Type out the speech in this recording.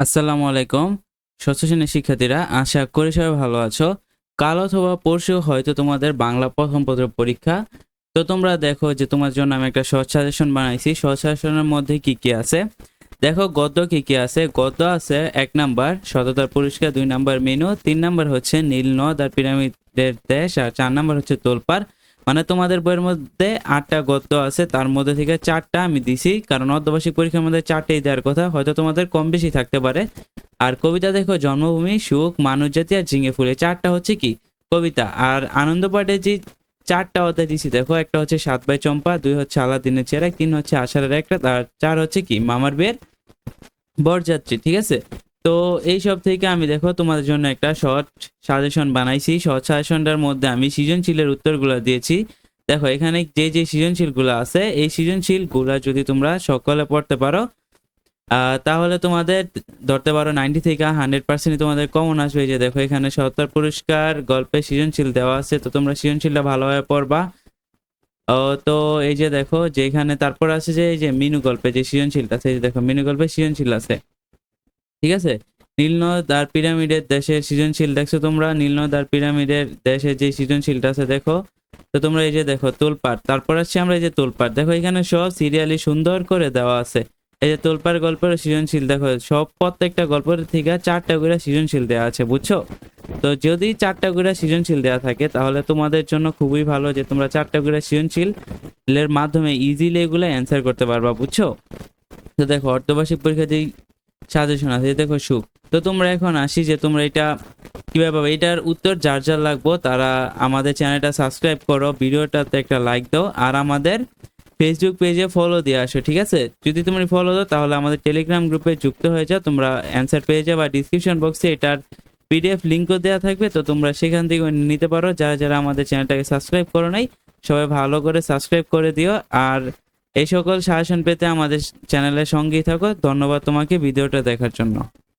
আসসালামু আলাইকুম। ষষ্ঠ শ্রেণির শিক্ষার্থীরা, আশা করি সবাই ভালো আছো। কাল অথবা পরশু হয়তো তোমাদের বাংলা প্রথম পত্র পরীক্ষা। তো তোমরা দেখো যে তোমার জন্য আমি একটা শর্ট সাজেশন বানাইছি। শর্ট সাজেশনের মধ্যে কি কি আছে? দেখো, গদ্য কি কি আছে? গদ্য আছে এক নাম্বার, সততার পুরস্কার, দুই নাম্বার মেনু, তিন নাম্বার হচ্ছে নীল নদ আর পিরামিডের দেশ, আর চার নাম্বার হচ্ছে তোলপাড়। মানে তোমাদের বইয়ের মধ্যে আটটা গদ্য আছে, তার মধ্যে থেকে চারটা আমি দিছি, কারণ অর্ধবার্ষিক পরীক্ষার মধ্যে চারটেই দেওয়ার কথা, হয়তো তোমাদের কম বেশি থাকতে পারে। আর কবিতা দেখো, জন্মভূমি, সুখ মানুষ জাতি আর ঝিঙে ফুলে। চারটা হচ্ছে কি? কবিতা। আর আনন্দ পাঠে যে চারটা অধ্যায় দিছি, দেখো, একটা হচ্ছে সাত বাই চম্পা, দুই হচ্ছে আলাদিনের চেরাক তিন হচ্ছে আষাঢ়ের একটা, আর চার হচ্ছে কি? মামার বিয়ের বরযাত্রী, ঠিক আছে? তো এই সব থেকে আমি দেখো তোমাদের জন্য একটা শর্ট সাজেশন বানাইছি। শর্ট সাজেশনটার মধ্যে আমি সৃজনশীলের উত্তরগুলো দিয়েছি। দেখো, এখানে যে যে সৃজনশীলগুলো আছে, এই সৃজনশীলগুলো যদি তোমরা সকলে পড়তে পারো তাহলে তোমাদের ধরতে পারো নাইনটি থেকে হান্ড্রেড পার্সেন্ট তোমাদের কমন আসবে। যে দেখো, এখানে সত্তর পুরস্কার গল্পে সৃজনশীল দেওয়া আছে, তো তোমরা সৃজনশীলটা ভালোভাবে পড়বা। ও, তো এই যে দেখো যে এখানে তারপর আছে যে, এই যে মিনু গল্পে যে সৃজনশীলটা আছে, এই যে দেখো, মিনু গল্পে সৃজনশীল আছে। ঠিক আছে? নীলনদ আর পিরামিডের দেশের সৃজনশীল। দেখছ তোমরা? নীলনদ আর পিরামিডের দেশের যে সৃজনশীলটা আছে, দেখো? তো তোমরা এই যে দেখো, তোলপাড়। তারপর আসছে আমরা এই যে তোলপাড়। দেখো, এখানে সব সিরিয়ালি সুন্দর করে দেওয়া আছে। এই যে তোলপাড় গল্পের সৃজনশীল, দেখো, সব প্রত্যেকটা গল্পের থেকে চারটা করে সৃজনশীল দেওয়া আছে, বুঝছ? তো যদি চারটা করে সৃজনশীল দেওয়া থাকে, তাহলে তোমাদের জন্য খুবই ভালো যে তোমরা চারটা করে সৃজনশীল এর মাধ্যমে ইজিলি এগুলো অ্যান্সার করতে পারবা, বুঝছ? তো দেখো, অর্ধবার্ষিক পরীক্ষা যেই সাজেশন আছে দেখো সুখ। তো তোমরা এখন আসি যে তোমরা এটা কীভাবে পাবে? এটার উত্তর যার যার লাগবো, তারা আমাদের চ্যানেলটা সাবস্ক্রাইব করো, ভিডিওটাতে একটা লাইক দাও, আর আমাদের ফেসবুক পেজে ফলো দিয়ে আসো, ঠিক আছে? যদি তুমি ফলো দাও, তাহলে আমাদের টেলিগ্রাম গ্রুপে যুক্ত হয়ে যাও, তোমরা অ্যান্সার পেয়ে যাও বা ডিসক্রিপশন বক্সে এটার পিডিএফ লিঙ্কও দেওয়া থাকবে, তো তোমরা সেখান থেকে নিতে পারো। যারা যারা আমাদের চ্যানেলটাকে সাবস্ক্রাইব করো নাই, সবাই ভালো করে সাবস্ক্রাইব করে দিও, আর এই সকল শাসন পেতে আমাদের চ্যানেলের সঙ্গেই থাকো। ধন্যবাদ তোমাকে ভিডিওটা দেখার জন্য।